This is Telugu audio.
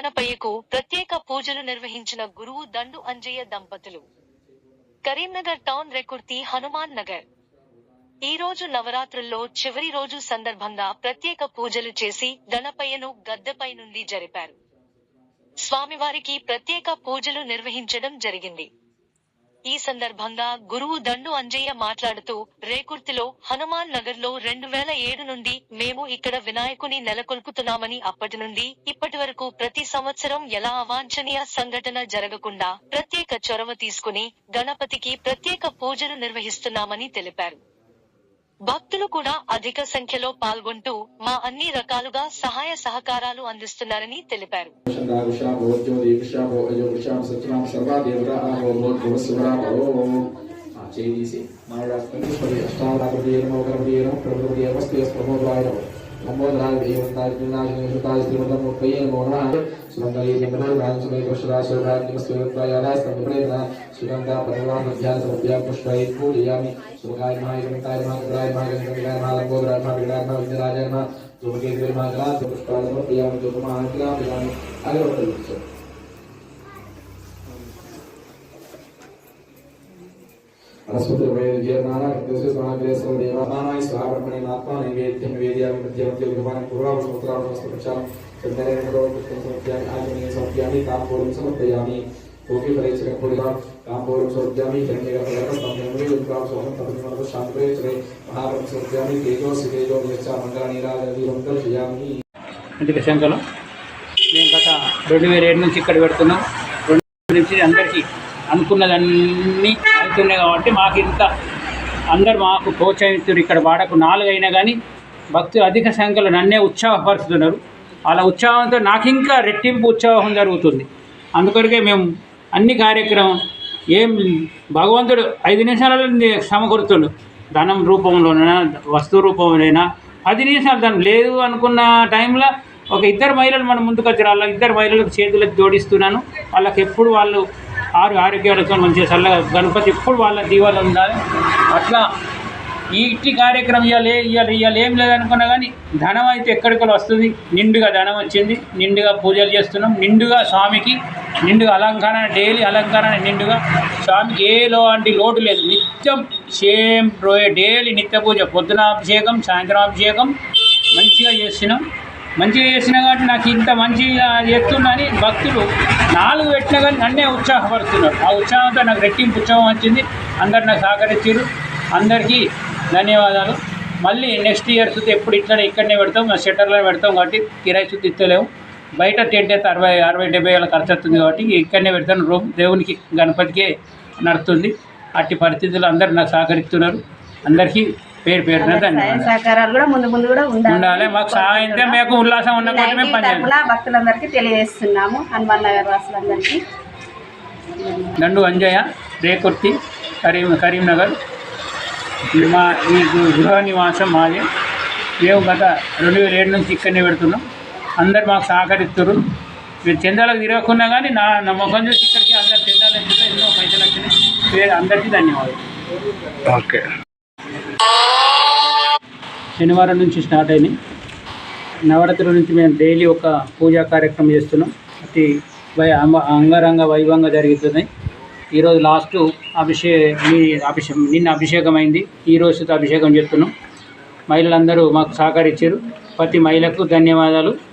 ప్రత్యేక పూజలు నిర్వహించిన గురువు దండు అంజయ్య దంపతులు. కరీంనగర్ టౌన్ రెకుర్తి హనుమాన్ నగర్. ఈ రోజు నవరాత్రుల్లో చివరి రోజు సందర్భంగా ప్రత్యేక పూజలు చేసి గణపయ్యను గద్దెపై నుండి జరిపారు. స్వామివారికి ప్రత్యేక పూజలు నిర్వహించడం జరిగింది. ఈ సందర్భంగా గురువు దండు అంజయ్య మాట్లాడుతూ రేకుర్తిలో హనుమాన్ నగర్లో రెండు వేల ఏడు నుండి మేము ఇక్కడ వినాయకుని నెలకొల్పుతున్నామని అప్పటి నుండి ఇప్పటి వరకు ప్రతి సంవత్సరం ఎలా అవాంఛనీయ సంఘటన జరగకుండా ప్రత్యేక చొరవ తీసుకుని గణపతికి ప్రత్యేక పూజలు నిర్వహిస్తున్నామని తెలిపారు. భక్తులు కూడా అధిక సంఖ్యలో పాల్గొంటూ మా అన్ని రకాలుగా సహాయ సహకారాలు అందిస్తున్నారని తెలిపారు. చేసి జ్యోతిషాభో అయోగుషాం సత్యనాం సర్వా దేవత ప్రభుత్వ భూర్భువస్సురాభో ఆ नमोदराय देवताय विनाशने सुताय श्रीमदं मुक्तये मोहनाय सुमंगले जगदोधान सुमे कृष्णा सुभान निमस्वयत्वाय आलास्तम प्रेरणा सुगंधा परिवार मध्यान समप्या पुष्पाय पूजयामि सुगाय माय गणताय माय ग्राय माय गणताय माय लंबोदराय माय विनाय माय विद्यालय माय जोगे देव माय ग्रास पुष्पाय समप्यामि जोगमाय ग्राम विनाय अगरवतलुच्छ ధూమహాగ్రామి అగరవత్తలు అరస్వతుర్వేదీర్నారాయణ స్వాహర్మణి ఆత్మా నైవేద్యం వేద్యామి మధ్యమధ్య విధమాన పూర్వావసముద్రావసముద్రాం చందనేంద్రోపయామి ఆచమనీయ సమర్పయామి తాంబూలం సమర్పయామి ఓకే పరీక్షకూడిగా తాంబూలం సమర్పయామి హిరణ్యగర్భగర్భ స్తంభమే రుద్రాం సోహం తమిళనాడు శాంతరేశ్వరే మహారం సమర్పయామి తేజోసి తేజో నిశ్చ మంగళ నీరాజీ వంకర్షయామి ఇంటికి శంకరం మేము గత రెండు వేల ఏడు నుంచి ఇక్కడ పెడుతున్నాం రెండు వేల నుంచి అందరికీ అనుకున్నదన్నీ అవుతున్నాయి కాబట్టి మాకు ఇంత అందరు మాకు ప్రోత్సహిస్తున్నారు ఇక్కడ వాడకు నాలుగైనా కానీ భక్తులు అధిక సంఖ్యలో నన్నే ఉత్సాహపరుస్తున్నారు. అలా ఉత్సాహంతో నాకు ఇంకా రెట్టింపు ఉత్సాహం జరుగుతుంది. అందుకొరకే మేము అన్ని కార్యక్రమం ఏం భగవంతుడు ఐదు నిమిషాలలో సమకూరుతుడు. ధనం రూపంలోనైనా వస్తు రూపంలోనైనా పది నిమిషాలు దాని లేదు అనుకున్న టైంలో ఒక ఇద్దరు మహిళలు మన ముందుకు వచ్చారు వాళ్ళ ఇద్దరు మహిళలకు చేతులకు జోడిస్తున్నాను. వాళ్ళకి ఎప్పుడు వాళ్ళు ఆరు ఆరోగ్యాలతో మంచిగా చల్లగా గణపతి ఎప్పుడు వాళ్ళ దీవాలు ఉండాలి? అట్లా ఈ ఇట్టి కార్యక్రమం ఇవ్వాలి ఇవ్వాలి ఇవ్వాలి ఏం లేదనుకున్నా కానీ ధనం అయితే ఎక్కడికి వస్తుంది. నిండుగా ధనం వచ్చింది. నిండుగా పూజలు చేస్తున్నాం. నిండుగా స్వామికి నిండుగా అలంకరణ డైలీ అలంకరణ నిండుగా. స్వామికి ఏ లాంటి లోటు లేదు. నిత్యం సేమ్ డైలీ నిత్య పూజ. పొద్దున అభిషేకం సాయంత్రం అభిషేకం మంచిగా చేస్తున్నాం. మంచిగా చేసినా కాబట్టి నాకు ఇంత మంచిగా చేస్తున్నాని భక్తులు నాలుగు పెట్టినా కానీ నన్నే ఉత్సాహపడుతున్నారు ఆ ఉత్సాహంతో నాకు రెట్టింపు ఉత్సాహం వచ్చింది. అందరు నాకు సహకరించారు. అందరికీ ధన్యవాదాలు. మళ్ళీ నెక్స్ట్ ఇయర్ సుద్ధి ఎప్పుడు ఇట్లనే ఇక్కడనే పెడతాం మా షట్టర్లో పెడతాం కాబట్టి కిరాయి సుద్ధి ఇస్తలేము. బయట టెంట్ అయితే అరవై అరవై డెబ్బై వేల ఖర్చు వస్తుంది కాబట్టి ఇక్కడనే పెడతాను. రూమ్ దేవునికి గణపతికే నడుతుంది అట్టి పరిస్థితులు అందరు నాకు సహకరిస్తున్నారు. అందరికీ పేరు ధన్యవాదాలు. సహకారాలు కూడా ముందు ముందు కూడా ఉండాలి. ఉండాలి మాకు సాయంత్రం మీకు ఉల్లాసం ఉన్న మేము భక్తులందరికీ తెలియజేస్తున్నాము. హనుమాన్ నగర్ వాసులందరికీ. దండు అంజయ్య రేకుర్తి కరీం కరీంనగర్ మా ఈ గృహ నివాసం మాది. మేము గత రెండు వేల ఏడు నుంచి ఇక్కడనే పెడుతున్నాం. అందరు మాకు సహకరిస్తారు మీరు చందాలకు తిరగకున్నా కానీ నా నా ముఖం చూసి ఇక్కడికి అందరు చందాలు ఎన్నో పైసలు వచ్చినాయి. పేరు అందరికీ ధన్యవాదాలు. ఓకే. శనివారం నుంచి స్టార్ట్ అయినాయి నవరాత్రుల నుంచి మేము డైలీ ఒక పూజా కార్యక్రమం చేస్తున్నాం. అతి వై అంగ- అంగరంగ వైభవంగా జరుగుతున్నాయి. ఈరోజు లాస్ట్ అభిషే మీ అభిషేకం నిన్న అభిషేకం అయింది ఈ రోజుతో అభిషేకం చేస్తున్నాం. మహిళలందరూ మాకు సహకరించారు. ప్రతి మహిళకు ధన్యవాదాలు.